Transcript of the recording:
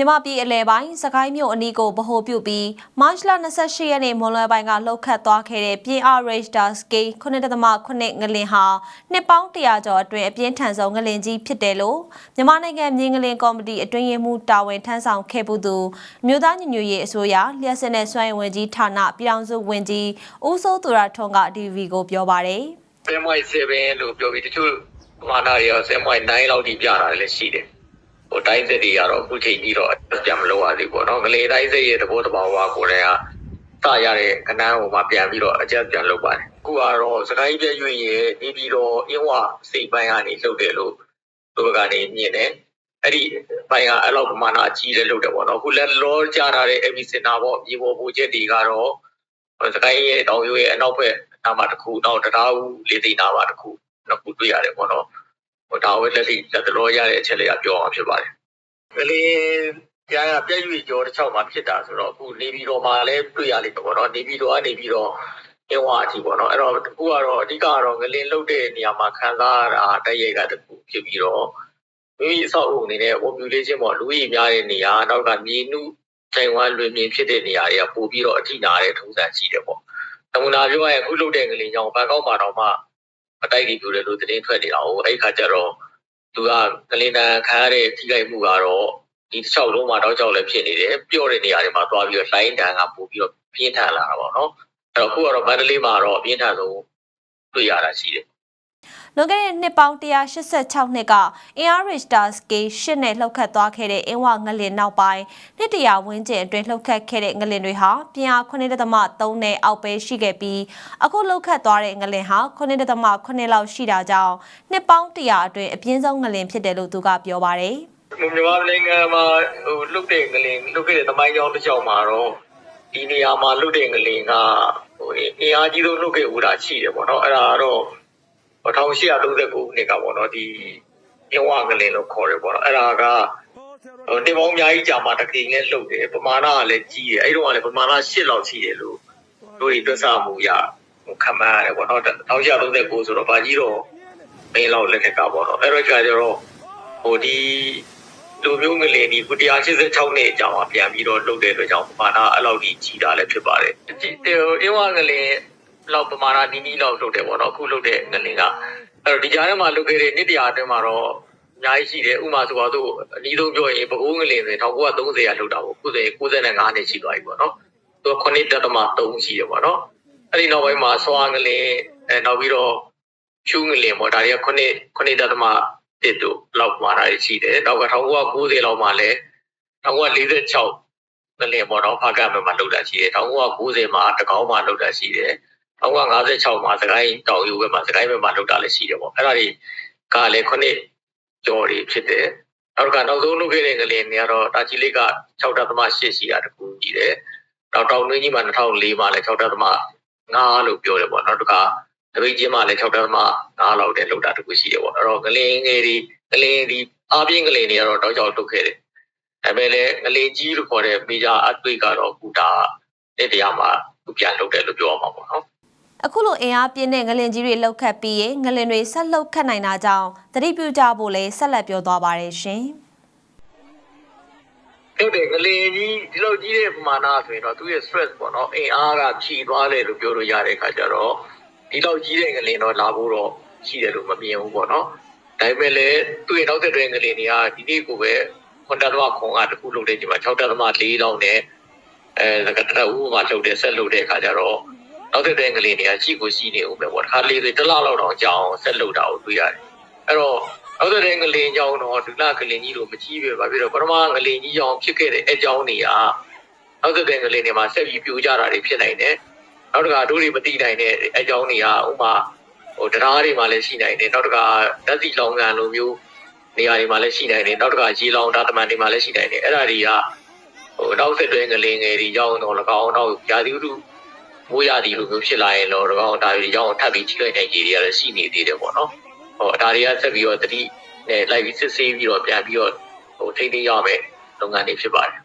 မြမပြည်အလဲပိုင်းစကိုင်းမြို့အနီးကိုဗဟိုပြုပြီးမတ်လ28ရက်နေ့မွန်လွယ်ပိုင်းကလှုပ်ခတ်သွားခဲ့တဲ့ပြင်အား Richter Scale 9.8ငလင်ဟာနှစ်ပေါင်း100ကျော်အတွင်းအပြင်းထန်ဆုံးငလင်ကြီးဖြစ်တယ်လို့မြန်မာနိုင်ငံမြင်းငလင်ကော်မတီအတွင်းရေးမှူးတာဝန်ထမ်းဆောင်ခဲ့မှုသူမြို့သားညီညွတ်ရေးအစိုးရလျှက်စစ်နဲ့စွမ်းရည်ဝန်ကြီးဌာနပြည်ထောင်စုဝန်ကြီးဦးစိုးသူရထွန်းက DV ကိုပြောပါတယ်7.7လို့ပြောပြီးတချို့ပမာဏတွေရော7.9လောက်ထိပြတာလည်းရှိတယ် ဟိုတိုင်းစစ်တွေကတော့အခုချိန်ကြီးတော့ပြန်မလို့ရသေးဘူးပေါ့နော်ငလေတိုင်းစစ်ရဲ့သဘောတဘာဝကိုလည်းကစရတဲ့ကနန်းဟိုမှာပြန်ပြီးတော့အကျက်ပြန်လုပ်ပါတယ်အခုကတော့စကိုင်းပြည့်ရွေရဲ့နေပြီးတော့အင်းဝစိတ်ပိုင်းကနေလှုပ်တယ်လို့သူကကနေမြင်တယ်အဲ့ဒီဘိုင်ကအဲ့လောက်ပမာဏအကြီးလည်းလုပ်တယ်ပေါ့နော်အခုလက်လောကြားထားတဲ့ epi center ပေါ့မြေပေါ်ပူချက်တွေကတော့စကိုင်းရဲ့တောင်ရိုးရဲ့အနောက်ဘက်နားမှာတစ်ခုနောက်တရားဦးလေးသိန်းနားမှာတစ်ခုနှစ်ခုတွေ့ရတယ်ပေါ့နော် ဟိုဒါဝဲလက်ထိလက်တော်ရတဲ့အချက်လေးကပြောအောင်ဖြစ်ပါတယ်ကလေးရရပြည့်ရွေကျော်တစ်ချောင်းမှာဖြစ်တာဆိုတော့အခုနေပြီးတော့မှလည်းတွေ့ရလိမ့်မယ်ပေါ့နော်နေပြီးတော့ကနေပြီးတော့အင်းဝအထိပေါ့နော်အဲ့တော့အခုကတော့အဓိကတော့ငလင်းလုတ်တဲ့နေရာမှာခံစားရတာတည့်ရိုက်ကတခုဖြစ်ပြီးတော့မိမိအဆောက်အုံအနေနဲ့ population ပေါ့လူကြီးများတဲ့နေရာနောက်ကမြေနုတိုင်ဝမ်လွင်မြင်ဖြစ်တဲ့နေရာတွေကပို့ပြီးတော့အထိနာတဲ့ထုံးစံရှိတယ်ပေါ့နမူနာပြောရရင်အခုလုတ်တဲ့ငလင်းကြောင့်ဘန်ကောက်မှာတော့မှ အတိုက်ကြီးပြတယ်လို့သတင်းထွက်နေတာ哦အဲ့ခါကျတော့သူကငလင်းတန်ခံရတဲ့ထိခိုက်မှုကတော့ဒီတစ်ချောက်လုံးမှာတောက်ချောက်လည်းဖြစ်နေတယ်ပျော့တဲ့နေရာတွေမှာသွားပြီးတော့လိုင်းတန်ကပို့ပြီးတော့ပြင်းထန်လာတာပေါ့နော်အဲ့တော့အခုကတော့မန္တလေးမှာတော့အပြင်းထန်ဆုံးတွေ့ရတာရှိတယ် လွန်ခဲ့တဲ့နှစ်ပေါင်း186နှစ်ကအင်အားရစ်တာစကေရှစ်နဲ့လှုပ်ခတ်သွားခဲ့တဲ့အင်းဝငလင်နောက်ပိုင်းနှစ်တရာဝန်းကျင်အတွင်းလှုပ်ခတ်ခဲ့တဲ့ငလင်တွေဟာပြင်းအား9.3နဲ့အောက်ပဲရှိခဲ့ပြီးအခုလှုပ်ခတ်သွားတဲ့ငလင်ဟာ9.8လောက်ရှိတာကြောင့်နှစ်ပေါင်း100အတွင်းအပြင်းဆုံးငလင်ဖြစ်တယ်လို့သူကပြောပါတယ်မြန်မာနိုင်ငံမှာဟိုလုတ်တဲ့ငလင်လုတ်ခဲ့တဲ့သမိုင်းကြောင်းတစ်ကြောင်မှာတော့ဒီနေရာမှာလုတ်တဲ့ငလင်ကဟိုအင်အားကြီးဆုံးလုတ်ခဲ့ဦးတာရှိတယ်ပေါ့နော်အဲ့ဒါကတော့ 1839ခုနှစ်ကပေါ့နော်ဒီမြဝငလင်လို့ခေါ်တယ်ပေါ့နော်အဲ့ဒါကဟိုတင်ပေါင်းအများကြီးကြာမှတစ်ကြိမ်နဲ့လှုပ်တယ်ပမာဏကလည်းကြီးတယ်အဲ့တော့ကလည်းပမာဏ8လောက်ရှိတယ်လို့တို့ဒီတွက်ဆမှုရဟိုခံမှန်းရတယ်ပေါ့နော်1839ဆိုတော့ဗာကြီးတော့မင်းလောက်လက်ထက်ကပေါ့နော်အဲ့တော့ကျတော့ဟိုဒီလူမျိုးငလင်ဒီခု186နှစ်အကြောင်းအပြန်ပြီးတော့လုပ်တဲ့အတွက်ကြောင့်ပမာဏအဲ့လောက်ကြီးကြီးတာလည်းဖြစ်ပါတယ်ဒီအင်းဝငလင် လောက်ပမာဏနီးနီးလောက်လုပ်တယ်ပေါ့နော်အခုလုပ်တဲ့ငလင်ကအဲ့တော့ဒီကြားထဲမှာလုပ်ခဲ့တဲ့နှစ်တရာအတွင်းမှာတော့အများကြီးရှိတယ်ဥမာဆိုတော့သူအနည်းဆုံးပြောရင်ဘကိုးငလင်ဆိုရင်1930ရာလုပ်တာပေါ့ခုဆိုရင်95နှစ်ရှိသွားပြီပေါ့နော်သူက9တက်တမ3ရှိတယ်ပေါ့နော်အဲ့ဒီနောက်ပိုင်းမှာဆွာငလင်အဲနောက်ပြီးတော့ဖြူငလင်ပေါ့ဒါတွေက9 9တက်တမတစ်တို့လောက်မှာတာရှိတယ်နောက်က1990လောက်မှာလည်း1946ငလင်ပေါ့နော်ဖာကမယ်မှာလုပ်တာရှိတယ်1990မှာတကောင်းမှာလုပ်တာရှိတယ် 1956မှာစကိုင်းတောင်ယူဘက်မှာစကိုင်းဘက်မှာလုပ်တာလည်းရှိတယ်ပေါ့အဲ့ဒါတွေကလည်းခုနှစ်ကျော်တွေဖြစ်တယ်နောက်ကနောက်ဆုံးလုပ်ခဲ့တဲ့ကလေးတွေကတော့တာချီလေးက6.8ရှိတာတခုကြီးတယ်နောက်တောင်တွင်းကြီးမှာ2004မှာလည်း6.5လို့ပြောတယ်ပေါ့နောက်တစ်ခါတပိတ်ချင်းမှာလည်း6.5လောက်တဲ့လောက်တာတခုရှိတယ်ပေါ့အဲ့တော့ကလေးငယ်တွေကလေးဒီအားပြင်းကလေးတွေကတော့တောက်ချောက်ထုတ်ခဲ့တယ်ဒါပေမဲ့လည်းငလေးကြီးလို့ခေါ်တဲ့မေဂျာအသွေးကတော့အခုဒါတဲ့တရားမှာပြန်လုပ်တယ်လို့ပြောရမှာပေါ့နော် အခုလိုအင်အားပြင်းတဲ့ငလင်ကြီးတွေလှုပ်ခတ်ပြီးရင်ငလင်တွေဆက်လှုပ်ခတ်နိုင်တာကြောင့်သတိပြုကြဖို့လည်းဆက်လက်ပြောသွားပါတယ်ရှင်။ဟုတ်တယ်ငလင်ကြီးဒီလောက်ကြီးတဲ့ပမာဏဆိုရင်တော့သူ့ရဲ့ stress ပေါ့နော်အင်အားကဖြည်သွားတယ်လို့ပြောလို့ရတဲ့အခါကျတော့ဒီလောက်ကြီးတဲ့ငလင်တော့လာဖို့တော့ရှိတယ်လို့မမြင်ဘူးပေါ့နော်ဒါပေမဲ့လည်းသူ့ရဲ့နောက်သက်တွဲငလင်တွေကဒီနေ့ကိုပဲခွန်တသမခွန်ကတခုလုပ်တဲ့ချိန်မှာ6တသမ4လောက်နဲ့အဲကတရဦးမှာလုပ်တဲ့ဆက်လုပ်တဲ့အခါကျတော့ နောက်သက်တွဲငလင်တွေကရှိကိုရှိနေဦးပဲပေါ့တစ်ခါလေးတွေတစ်လလောက်တော့ကြောင်းဆက်လုပ်တာကိုတွေ့ရတယ်အဲ့တော့နောက်တဲ့ငလင်ကြောင်းတော့ဒုလကလင်ကြီးလိုမကြီးပဲဗာပြီးတော့ပထမငလင်ကြီးကြောင်းဖြစ်ခဲ့တဲ့အကြောင်းတွေကနောက်တဲ့ငလင်တွေမှာဆက်ပြီးပြိုကျတာတွေဖြစ်နိုင်တယ်နောက်တစ်ခါတို့တွေမသိနိုင်တဲ့အကြောင်းတွေကဥမာဟိုတရားတွေမှာလည်းရှိနိုင်တယ်နောက်တစ်ခါဓာတ်စီလောင်ကန်လိုမျိုးနေရာတွေမှာလည်းရှိနိုင်တယ်နောက်တစ်ခါရေလောင်တာတမန်တွေမှာလည်းရှိနိုင်တယ်အဲ့ဒါတွေကဟိုနောက်ဆက်တွဲငလင်ငယ်တွေကြောင်းတော့၎င်းတော့ယာတိဥတု မိုးရသည်လိုမျိုးဖြစ်လာရင်တော့၎င်းဒါတွေကြောင်းထပ်ပြီးထိခိုက်နိုင်ကြတွေလည်းရှိနေသေးတယ်ပေါ့နော်ဟိုဒါတွေကဆက်ပြီးတော့တတိနဲ့လိုက်ပြီးစစ်ဆေးပြီးတော့ပြန်ပြီးတော့ဟိုထိန်းသိမ်းရမယ်လုပ်ငန်းတွေဖြစ်ပါတယ်